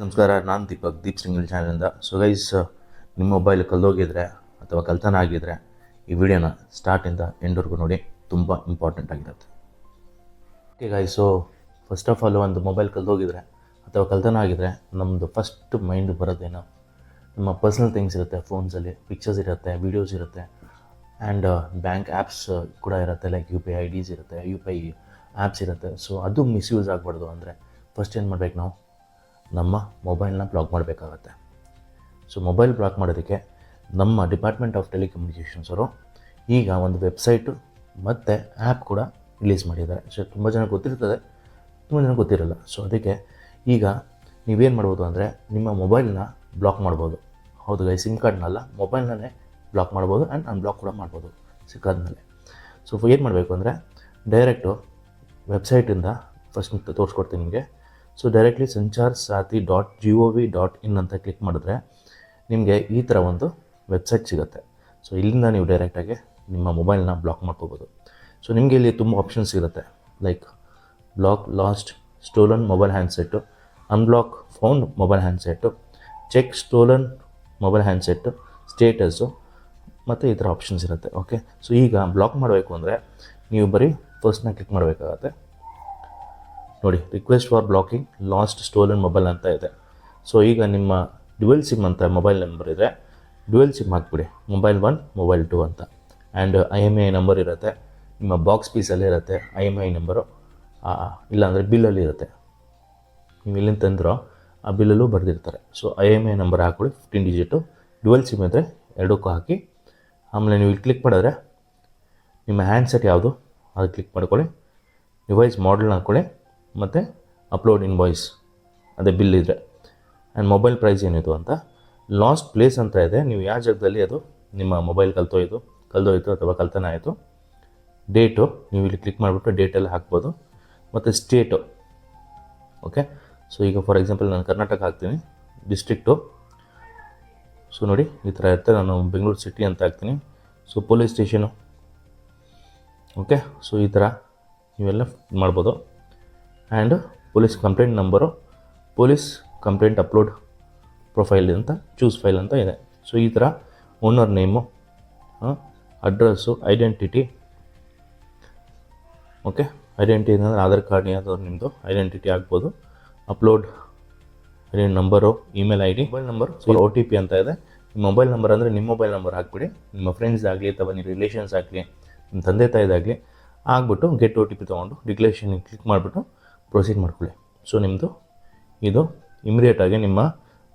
ನಮಸ್ಕಾರ, ನಾನು ದೀಪಕ್, ದೀಪ್ ಸಿಂಗಲ್ ಚಾನಲಿಂದ ಸೊ ಗೈಸ್ ನಿಮ್ಮ ಮೊಬೈಲ್ ಕಲ್ದೋಗಿದ್ರೆ ಅಥವಾ ಕಲ್ತನ ಆಗಿದ್ರೆ ಈ ವಿಡಿಯೋನ ಸ್ಟಾರ್ಟಿಂದ ಎಂಡ್ವರೆಗೂ ನೋಡಿ, ತುಂಬ ಇಂಪಾರ್ಟೆಂಟ್ ಆಗಿರುತ್ತೆ. Okay guys so first of all ಒಂದು ಮೊಬೈಲ್ ಕಲ್ದೋಗಿದ್ರೆ ಅಥವಾ ಕಲ್ತನ ಆಗಿದ್ರೆ ನಮ್ಮದು ಫಸ್ಟ್ ಮೈಂಡ್ ಬರೋದೇನೋ? ನಮ್ಮ ಪರ್ಸ್ನಲ್ ಥಿಂಗ್ಸ್ ಇರುತ್ತೆ ಫೋನ್ಸಲ್ಲಿ ಪಿಕ್ಚರ್ಸ್ ಇರುತ್ತೆ ವೀಡಿಯೋಸ್ ಇರುತ್ತೆ ಆ್ಯಂಡ್ ಬ್ಯಾಂಕ್ ಆ್ಯಪ್ಸ್ ಕೂಡ ಇರುತ್ತೆ ಲೈಕ್ ಯು ಪಿ ಐ ಡಿಸ್ ಇರುತ್ತೆ ಯು ಪಿ ಐ ಆ್ಯಪ್ಸ್ ಇರುತ್ತೆ. ಸೊ ಅದು ಮಿಸ್ಯೂಸ್ ಆಗಬಾರ್ದು ಅಂದರೆ ಫಸ್ಟ್ ಏನು ಮಾಡ್ಬೇಕು ನಾವು? ನಮ್ಮ ಮೊಬೈಲ್ನ ಬ್ಲಾಕ್ ಮಾಡಬೇಕಾಗತ್ತೆ. ಸೊ, ಮೊಬೈಲ್ ಬ್ಲಾಕ್ ಮಾಡೋದಕ್ಕೆ ನಮ್ಮ ಡಿಪಾರ್ಟ್ಮೆಂಟ್ ಆಫ್ ಟೆಲಿಕಮ್ಯುನಿಕೇಷನ್ಸ್ ಅವರು ಈಗ ಒಂದು ವೆಬ್ಸೈಟು ಮತ್ತು ಆ್ಯಪ್ ಕೂಡ ರಿಲೀಸ್ ಮಾಡಿದ್ದಾರೆ. ಸೊ, ತುಂಬ ಜನ ಗೊತ್ತಿರ್ತದೆ, ತುಂಬ ಜನ ಗೊತ್ತಿರಲ್ಲ. ಸೊ, ಅದಕ್ಕೆ ಈಗ ನೀವೇನು ಮಾಡ್ಬೋದು ಅಂದರೆ ನಿಮ್ಮ ಮೊಬೈಲ್ನ ಬ್ಲಾಕ್ ಮಾಡ್ಬೋದು. ಹೌದು ಗೈ ಸಿಮ್ ಕಾರ್ಡ್ನಲ್ಲ ಮೊಬೈಲ್ನೇ ಬ್ಲಾಕ್ ಮಾಡ್ಬೋದು ಆ್ಯಂಡ್ ಅನ್ಬ್ಲಾಕ್ ಕೂಡ ಮಾಡ್ಬೋದು ಸಿಕ್ಕಾದ್ಮೇಲೆ. ಸೊ ಏನು ಮಾಡಬೇಕು ಅಂದರೆ, ಡೈರೆಕ್ಟು ವೆಬ್ಸೈಟಿಂದ ಫಸ್ಟ್ ತೋರಿಸ್ಕೊಡ್ತೀನಿ ನಿಮಗೆ. So directly Sanchar Saathi dot G O V dot in ಅಂತ ಕ್ಲಿಕ್ ಮಾಡಿದ್ರೆ ನಿಮಗೆ ಈ ಥರ ಒಂದು ವೆಬ್ಸೈಟ್ ಸಿಗುತ್ತೆ. ಸೊ ಇಲ್ಲಿಂದ ನೀವು ಡೈರೆಕ್ಟಾಗಿ ನಿಮ್ಮ ಮೊಬೈಲ್ನ ಬ್ಲಾಕ್ ಮಾಡ್ಕೋಬೋದು. ಸೊ ನಿಮಗೆ ಇಲ್ಲಿ ತುಂಬ ಆಪ್ಷನ್ಸ್ ಇರುತ್ತೆ like block lost stolen mobile handset unblock phone mobile handset check stolen mobile handset status ಮತ್ತು ಈ ಥರ ಆಪ್ಷನ್ಸ್ ಇರುತ್ತೆ. ಓಕೆ ಸೊ ಈಗ ಬ್ಲಾಕ್ ಮಾಡಬೇಕು ಅಂದರೆ ನೀವು ಬರೀ ಫಸ್ಟ್ನ ಕ್ಲಿಕ್ ಮಾಡಬೇಕಾಗತ್ತೆ. ನೋಡಿ request for blocking lost stolen mobile ಅಂತ ಇದೆ. ಸೊ ಈಗ ನಿಮ್ಮ ಡ್ಯುವೆಲ್ ಸಿಮ್ ಅಂತ ಮೊಬೈಲ್ ನಂಬರ್ ಇದೆ. ಡ್ಯುವೆಲ್ ಸಿಮ್ ಹಾಕ್ಬಿಡಿ ಮೊಬೈಲ್ ಒನ್ ಮೊಬೈಲ್ ಟು ಅಂತ. And I M I number ಇರುತ್ತೆ, ನಿಮ್ಮ ಬಾಕ್ಸ್ ಪೀಸಲ್ಲಿ ಇರುತ್ತೆ ಐ ಎಂ ಐ ನಂಬರು ಇಲ್ಲಾಂದರೆ ಬಿಲ್ಲಲ್ಲಿ ಇರುತ್ತೆ. ನೀವು ಇಲ್ಲಿಂದ ತಂದಿರೋ, ಆ ಬಿಲ್ಲಲ್ಲೂ ಬರೆದಿರ್ತಾರೆ. So I M I number ಹಾಕ್ಬಿಡಿ ಫಿಫ್ಟೀನ್ ಡಿಜಿಟು ಡ್ಯುವೆಲ್ ಸಿಮ್ ಇದ್ದರೆ ಎರಡಕ್ಕೂ ಹಾಕಿ, ಆಮೇಲೆ ನೀವು ಇಲ್ಲಿ ಕ್ಲಿಕ್ ಮಾಡಿದ್ರೆ, ನಿಮ್ಮ ಹ್ಯಾಂಡ್ಸೆಟ್ ಯಾವುದು ಅದು ಕ್ಲಿಕ್ ಮಾಡ್ಕೊಳ್ಳಿ. ಡಿವೈಸ್ ಮಾಡಲ್ನ ಹಾಕ್ಕೊಳ್ಳಿ. ಮತ್ತು ಅಪ್ಲೋಡ್ ಇನ್ ವಾಯ್ಸ್ ಅದೇ ಬಿಲ್ ಇದ್ದರೆ ಆ್ಯಂಡ್ ಮೊಬೈಲ್ ಪ್ರೈಸ್ ಏನಿದು ಅಂತ? ಲಾಸ್ಟ್ ಪ್ಲೇಸ್ ಅಂತ ಇದೆ. ನೀವು ಯಾವ ಜಾಗದಲ್ಲಿ ಅದು? ನಿಮ್ಮ ಮೊಬೈಲ್ ಕಲ್ತೋಯ್ತು ಕಲ್ದೋಯ್ತು ಅಥವಾ ಕಲ್ತನ ಆಯಿತು. ಡೇಟು ನೀವು ಇಲ್ಲಿ ಕ್ಲಿಕ್ ಮಾಡಿಬಿಟ್ಟು ಡೇಟಲ್ಲಿ ಹಾಕ್ಬೋದು. ಮತ್ತು ಸ್ಟೇಟು ಓಕೆ ಸೊ ಈಗ ಫಾರ್ ಎಕ್ಸಾಂಪಲ್ ನಾನು ಕರ್ನಾಟಕ ಹಾಕ್ತೀನಿ. ಡಿಸ್ಟ್ರಿಕ್ಟು ಸೊ ನೋಡಿ, ಈ ಥರ ಇರುತ್ತೆ. ನಾನು ಬೆಂಗಳೂರು ಸಿಟಿ ಅಂತ ಹಾಕ್ತೀನಿ. So police station okay so ಈ ಥರ ನೀವೆಲ್ಲ ಮಾಡ್ಬೋದು. And police complaint number police complaint upload profile ಅಂತ ಚೂಸ್ ಫೈಲ್ ಅಂತ ಇದೆ. ಸೊ ಈ ಥರ owner name address identity okay identity ಅಂದರೆ ಆಧಾರ್ ಕಾರ್ಡ್ ಏನಾದರೂ ನಿಮ್ಮದು ಐಡೆಂಟಿಟಿ ಆಗ್ಬೋದು. Upload ident number email I D mobile number so O T P ಅಂತ ಇದೆ. ನಿಮ್ಮ ಮೊಬೈಲ್ ನಂಬರ್ ಅಂದರೆ ನಿಮ್ಮ ಮೊಬೈಲ್ ನಂಬರ್ ಹಾಕ್ಬಿಡಿ. ನಿಮ್ಮ ಫ್ರೆಂಡ್ಸ್ ಆಗಲಿ ಅಥವಾ ನಿಮ್ಮ ರಿಲೇಷನ್ಸ್ ಆಗಲಿ, ನಿಮ್ಮ ತಂದೆ ತಾಯಿದಾಗಲಿ, ಆಗ್ಬಿಟ್ಟು ಗೆಟ್ ಒ ಟಿ ಪಿ ತೊಗೊಂಡು ಡಿಕ್ಲೇಷನ್ ಕ್ಲಿಕ್ ಮಾಡಿಬಿಟ್ಟು ಪ್ರೊಸೀಡ್ ಮಾಡ್ಕೊಳ್ಳಿ. ಸೊ ನಿಮ್ಮದು ಇದು ಇಮಿಡಿಯೇಟಾಗಿ ನಿಮ್ಮ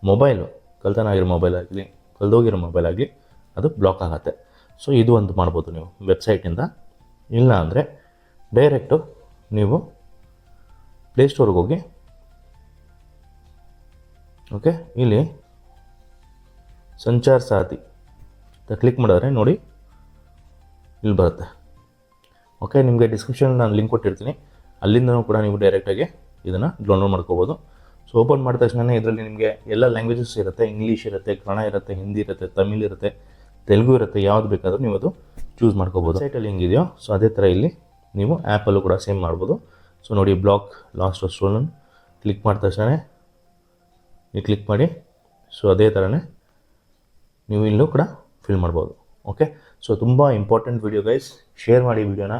ಮೊಬೈಲು ಕಳ್ತನ ಆಗಿರೋ ಮೊಬೈಲ್ ಆಗಲಿ ಕಳೆದೋಗಿರೋ ಮೊಬೈಲ್ ಆಗಲಿ ಅದು ಬ್ಲಾಕ್ ಆಗುತ್ತೆ. ಸೊ ಇದು ಒಂದು ಮಾಡ್ಬೋದು ನೀವು ವೆಬ್ಸೈಟಿಂದ ಇಲ್ಲ ಅಂದರೆ ಡೈರೆಕ್ಟು ನೀವು ಪ್ಲೇಸ್ಟೋರ್ಗೆ ಹೋಗಿ. ಓಕೆ ಇಲ್ಲಿ ಸಂಚಾರ ಸಾಥಿ ಅಂತ ಕ್ಲಿಕ್ ಮಾಡಿದ್ರೆ ನೋಡಿ ಇಲ್ಲಿ ಬರುತ್ತೆ. ಓಕೆ ನಿಮಗೆ ಡಿಸ್ಕ್ರಿಪ್ಷನ್ ನಾನು ಲಿಂಕ್ ಕೊಟ್ಟಿರ್ತೀನಿ. ಅಲ್ಲಿಂದನೂ ಕೂಡ ನೀವು ಡೈರೆಕ್ಟಾಗಿ ಇದನ್ನು ಡೌನ್ಲೋಡ್ ಮಾಡ್ಕೋಬೋದು. ಸೊ ಓಪನ್ ಮಾಡಿದ ತಕ್ಷಣ ಇದರಲ್ಲಿ ನಿಮಗೆ ಎಲ್ಲ ಲ್ಯಾಂಗ್ವೇಜಸ್ ಇರುತ್ತೆ. ಇಂಗ್ಲೀಷ್ ಇರುತ್ತೆ, ಕನ್ನಡ ಇರುತ್ತೆ ಹಿಂದಿ ಇರುತ್ತೆ ತಮಿಳ್ ಇರುತ್ತೆ ತೆಲುಗು ಇರುತ್ತೆ, ಯಾವ್ದು ಬೇಕಾದರೂ ನೀವು ಅದು ಚೂಸ್ ಮಾಡ್ಕೋಬೋದು. ಸೈಟಲ್ಲಿ ಹೆಂಗಿದೆಯೋ ಸೊ ಅದೇ ಥರ ಇಲ್ಲಿ ನೀವು ಆ್ಯಪಲ್ಲೂ ಕೂಡ ಸೇಮ್ ಮಾಡ್ಬೋದು. ಸೊ ನೋಡಿ ಬ್ಲಾಕ್ ಲಾಸ್ಟ್ ಸ್ಟೋಲನ್ ಕ್ಲಿಕ್ ಮಾಡಿದ ತಕ್ಷಣ ನೀವು ಕ್ಲಿಕ್ ಮಾಡಿ ಸೊ ಅದೇ ಥರನೇ ನೀವು ಇಲ್ಲೂ ಕೂಡ ಫಿಲ್ ಮಾಡ್ಬೋದು. ಓಕೆ ಸೊ ತುಂಬ ಇಂಪಾರ್ಟೆಂಟ್ ವಿಡಿಯೋ ಗೈಸ್ ಶೇರ್ ಮಾಡಿ ವಿಡಿಯೋನ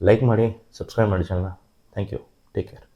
ಲೈಕ್ ಮಾಡಿ ಸಬ್ಸ್ಕ್ರೈಬ್ ಮಾಡಿ ಚಾನಲ್ನ Thank you. Take care.